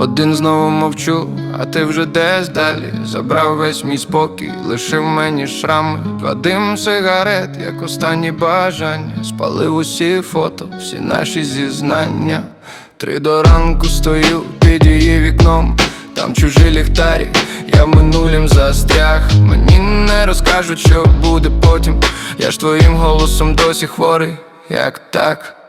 Один знову мовчу, а ти вже десь далі. Забрав весь мій спокій, лишив мені шрами. Два дим сигарет, як останні бажання. Спалив усі фото, всі наші зізнання. Три до ранку стою під її вікном. Там чужі ліхтарі, я минулім застряг. Мені не розкажуть, що буде потім. Я ж твоїм голосом досі хворий, як так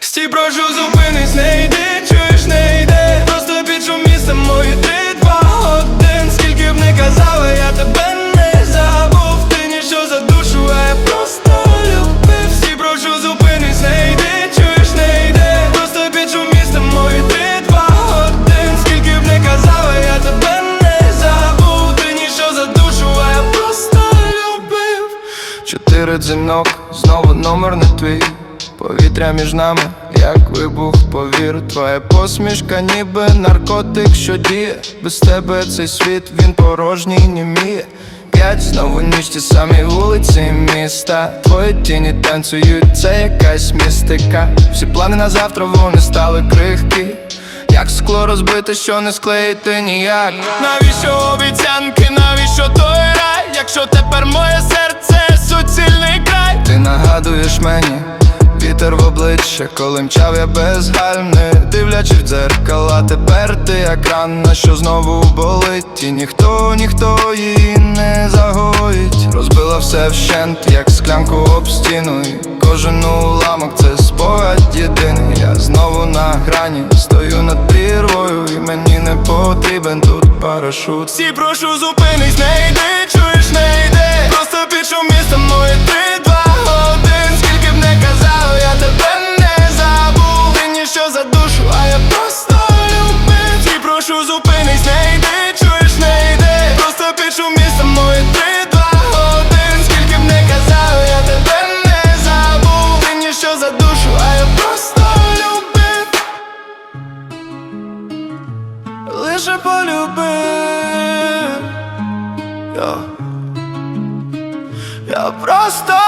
Стій, прошу, зупинись, не йди, чуєш, не йди. Просто під шум міста мої три, два, один. Скільки б не казала, я тебе не забув. Ти ніщо за душу, а я просто любив. Стій, прошу, зупинись, не йди, чуєш, не йди. Просто під шум міста мої три, два, один. Скільки б не казала, я тебе не забув. Ти ніщо за душу, а я просто любив. Чотири дзвінок, знову номер не твій Повітря між нами, як вибух, повір Твоя посмішка, ніби наркотик, що діє. Без тебе цей світ, він порожній, німіє П'ять знову ніч ті самі вулиці міста. Твої тіні танцюють, це якась містика. Всі плани на завтра вони стали крихкі. Як скло розбите, що не склеїти ніяк? Навіщо обіцянки, навіщо той рай? Якщо тепер моє серце суцільний край? Ти нагадуєш мені Вітер в обличчя, коли мчав я без дивлячись в дзеркала, тепер ти як рана, що знову болить? І ніхто, ніхто її не загоїть. Розбила все вщент, як склянку об стіну. І кожен уламок це спогад єдиний. Я знову на грані, стою над прірвою І мені не потрібен тут парашут. Всі прошу зупинись, не йди, чуєш, не йди полюбив. Я, я просто